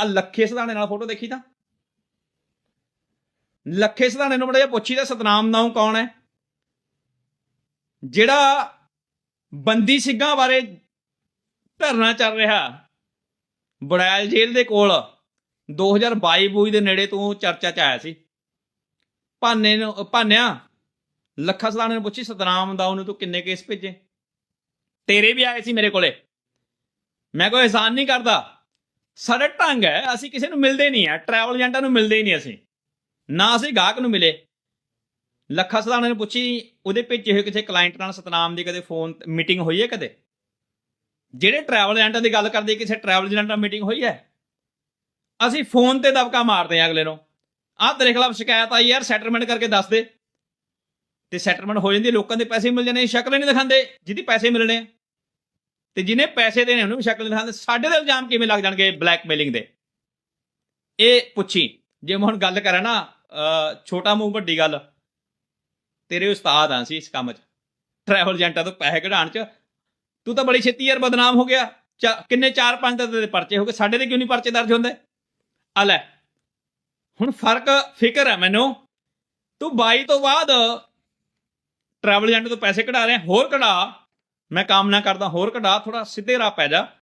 ਆ ਲੱਖੇ ਸਦਾਣੇ ਨਾਲ ਫੋਟੋ ਦੇਖੀ ਤਾਂ? ਲੱਖੇ ਸਦਾਣੇ ਨੂੰ ਬੜਾ ਜਿਹਾ ਪੁੱਛੀ ਤਾਂ ਸਤਨਾਮ ਨਾਮ ਕੌਣ ਹੈ? ਜਿਹੜਾ ਬੰਦੀ ਸਿੰਘਾਂ ਬਾਰੇ ਧਰਨਾ ਚੱਲ ਰਿਹਾ ਬੜੈਲ ਜੇਲ੍ਹ ਦੇ ਕੋਲ 2022 ਬੂਈ ਦੇ ਨੇੜੇ ਤੋਂ ਚਰਚਾ ਚ ਆਇਆ ਸੀ। ਭਾਨੇ ਨੂੰ, ਭਾਨਿਆ, ਲੱਖਾ ਸਦਾਣੇ ਨੂੰ ਪੁੱਛੀ, ਸਤਨਾਮ ਦਾ ਉਹਨੂੰ ਤੂੰ ਕਿੰਨੇ ਕੇਸ ਭੇਜੇ? ਤੇਰੇ ਵੀ ਆਏ ਸੀ ਮੇਰੇ ਕੋਲੇ। ਮੈਂ ਕੋਈ ਅਹਿਸਾਨ ਨਹੀਂ ਕਰਦਾ। ਸਾਡਾ ਢੰਗ ਹੈ ਅਸੀਂ ਕਿਸੇ ਨੂੰ ਮਿਲਦੇ ਨਹੀਂ ਆ ਟਰੈਵਲ ਏਜੰਟਾਂ ਨੂੰ ਮਿਲਦੇ ਹੀ ਨਹੀਂ ਅਸੀਂ। ਨਾ ਅਸੀਂ ਗਾਹਕ ਨੂੰ ਮਿਲੇ। ਲੱਖਾ ਸਦਾਣੇ ਨੂੰ ਪੁੱਛੀ ਉਹਦੇ ਭੇਜੇ ਹੋਏ ਕਿਸੇ ਕਲਾਇੰਟ ਨਾਲ ਸਤਨਾਮ ਦੀ ਕਦੇ ਫੋਨ ਮੀਟਿੰਗ ਹੋਈ ਹੈ ਕਦੇ? ਜਿਹੜੇ ਟਰੈਵਲ ਏਜੰਟਾਂ ਦੀ ਗੱਲ ਕਰਦੇ ਕਿਸੇ ਟਰੈਵਲ ਏਜੰਟ ਨਾਲ ਮੀਟਿੰਗ ਹੋਈ ਹੈ? ਅਸੀਂ ਫੋਨ ਤੇ ਦਬਕਾ ਮਾਰਦੇ ਆ ਅਗਲੇ ਨੂੰ। ਆਹ ਤੇਰੇ ਖਿਲਾਫ ਸ਼ਿਕਾਇਤ ਆਈ ਯਾਰ ਸੈਟਲਮੈਂਟ ਕਰਕੇ ਦੱਸ ਦੇ। ਤੇ ਸੈਟਲਮੈਂਟ ਹੋ ਜਾਂਦੀ ਹੈ, ਲੋਕਾਂ ਦੇ ਪੈਸੇ ਮਿਲ ਜਾਣੇ ਸ਼ਕਲ ਨਹੀਂ ਦਿਖਾਉਂਦੇ ਜਿਹਦੀ ਪੈਸੇ ਮਿਲਣੇ ਤੇ ਜਿਹਨੇ ਪੈਸੇ ਦੇਣੇ ਉਹਨੂੰ ਵੀ ਸ਼ਕਲ ਨਹੀਂ ਦਿਖਾਉਂਦੇ ਸਾਡੇ ਤੇ ਇਲਜ਼ਾਮ ਕਿਵੇਂ ਲੱਗ ਜਾਣਗੇ ਬਲੈਕਮੇਲਿੰਗ ਦੇ? ਇਹ ਪੁੱਛੀ। ਜੇ ਮੈਂ ਹੁਣ ਗੱਲ ਕਰਾਂ ਨਾ ਛੋਟਾ ਮੂੰਹ ਵੱਡੀ ਗੱਲ, ਤੇਰੇ ਉਸਤਾਦ ਆ ਸੀ ਇਸ ਕੰਮ 'ਚ ਟਰੈਵਲ ਏਜੰਟਾਂ ਤੋਂ ਪੈਸੇ ਕਢਾਉਣ 'ਚ। ਤੂੰ ਤਾਂ ਬੜੀ ਛੇਤੀ ਯਾਰ ਬਦਨਾਮ ਹੋ ਗਿਆ। ਚਾ- ਕਿੰਨੇ 4-5 ਤਾਂ ਤੇਰੇ ਪਰਚੇ ਹੋ ਗਏ। ਸਾਡੇ ਦੇ ਕਿਉਂ ਨਹੀਂ ਪਰਚੇ ਦਰਜ ਹੁੰਦੇ? ਆ ਲੈ, ਹੁਣ ਫ਼ਰਕ ਫਿਕਰ ਹੈ ਮੈਨੂੰ। ਤੂੰ 22 ਤੋਂ ਬਾਅਦ ਟਰੈਵਲ ਏਜੰਟ ਤੋਂ ਪੈਸੇ ਕਢਾ ਰਿਹਾ, ਹੋਰ ਕਢਾ। ਮੈਂ ਕਾਮਨਾ ਕਰਦਾ ਹੋਰ ਕਢਾ ਥੋੜਾ ਸਿੱਧੇ ਰਾਹ ਪੈ ਜਾ।